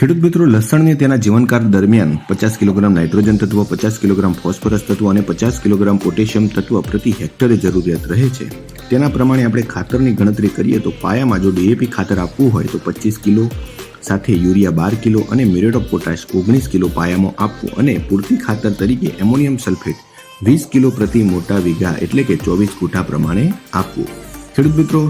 ખેડૂત મિત્રો, લસણને તેના જીવનકાળ દરમિયાન પચાસ કિલોગ્રામ નાઇટ્રોજન તત્વ, પચાસ કિલોગ્રામ ફોસ્ફરસ તત્વ અને પચાસ કિલોગ્રામ પોટેશિયમ તત્વ પ્રતિ હેક્ટરે જરૂરિયાત રહે છે. તેના પ્રમાણે આપણે ખાતરની ગણતરી કરીએ તો પાયામાં જો ડીએપી ખાતર આપવું હોય તો પચીસ કિલો, સાથે યુરિયા બાર કિલો અને મ્યુરેટ પોટાશ ઓગણીસ કિલો પાયામાં આપવું અને પૂરતી ખાતર તરીકે એમોનિયમ સલ્ફેટ વીસ કિલો પ્રતિ મોટા વીઘા એટલે કે ચોવીસ ગુઠા પ્રમાણે આપવું. ખેડૂત મિત્રો,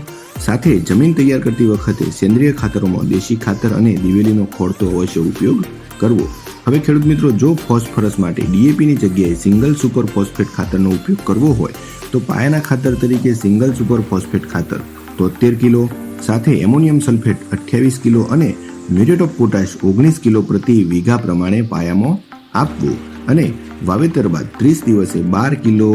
સાથે જમીન તૈયાર કરતી વખતે સેન્દ્રિય ખાતરોમાં દેશી ખાતર અને દિવેલીનો ખોળતો અવશ્ય ઉપયોગ કરવો. હવે ખેડૂત મિત્રો, જો ફોસ્ફરસ માટે ડીએપીની જગ્યાએ સિંગલ સુપર ફોસ્ફેટ ખાતરનો ઉપયોગ કરવો હોય, તો પાયાના ખાતર તરીકે સિંગલ સુપર ફોસ્ફેટ ખાતર તોતેર કિલો, સાથે એમોનિયમ સલ્ફેટ અઠ્યાવીસ કિલો અને મ્યુરેટ ઓફ પોટાશ ઓગણીસ કિલો પ્રતિ વીઘા પ્રમાણે પાયામાં આપવું. અને વાવેતર બાદ ત્રીસ દિવસે બાર કિલો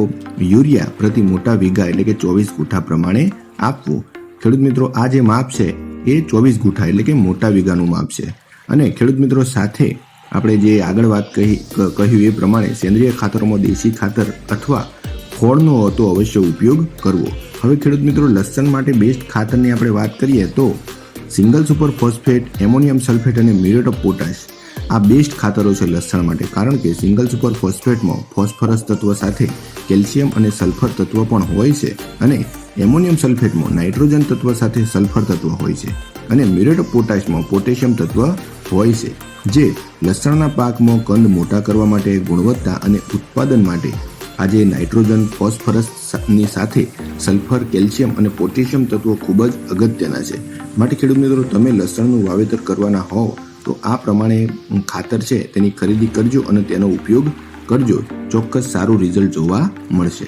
યુરિયા પ્રતિ મોટા વીઘા એટલે કે ચોવીસ ગુઠા પ્રમાણે આપવું. ખેડૂત મિત્રો, આ જે માપ છે, એ ચોવીસ ગુઠા એટલે કે મોટા વીઘાનું માપ છે. અને ખેડૂત મિત્રો, સાથે આપણે જે આગળ વાત કહી કહ્યું એ પ્રમાણે સેન્દ્રિય ખાતરોમાં દેશી ખાતર અથવા ખોળનો હતો અવશ્ય ઉપયોગ કરવો. હવે ખેડૂત મિત્રો, લસણ માટે બેસ્ટ ખાતરની આપણે વાત કરીએ તો single super phosphate, ammonium sulphate અને મ્યુરેટ ઓફ પોટાશ આ બેસ્ટ ખાતરો છે લસણ માટે. કારણ કે સિંગલ સુપર ફોસ્ફેટમાં ફોસ્ફરસ તત્વ સાથે કેલ્શિયમ અને સલ્ફર તત્વ પણ હોય છે અને એમોનિયમ સલ્ફેટમાં નાઇટ્રોજન તત્વ સાથે સલ્ફર તત્વ હોય છે અને મ્યુરેટ પોટાશમાં પોટેશિયમ તત્વ હોય છે, જે લસણના પાકમાં કંદ મોટા કરવા માટે ગુણવત્તા અને ઉત્પાદન માટે આજે નાઇટ્રોજન ફોસ્ફરસની સાથે સલ્ફર, કેલ્શિયમ અને પોટેશિયમ તત્વો ખૂબ જ અગત્યના છે. માટે ખેડૂત મિત્રો, તમે લસણનું વાવેતર કરવાના હોવ તો આ પ્રમાણે ખાતર છે, તેની ખરીદી કરજો અને તેનો ઉપયોગ કરજો. ચોક્કસ સારું રિઝલ્ટ જોવા મળશે.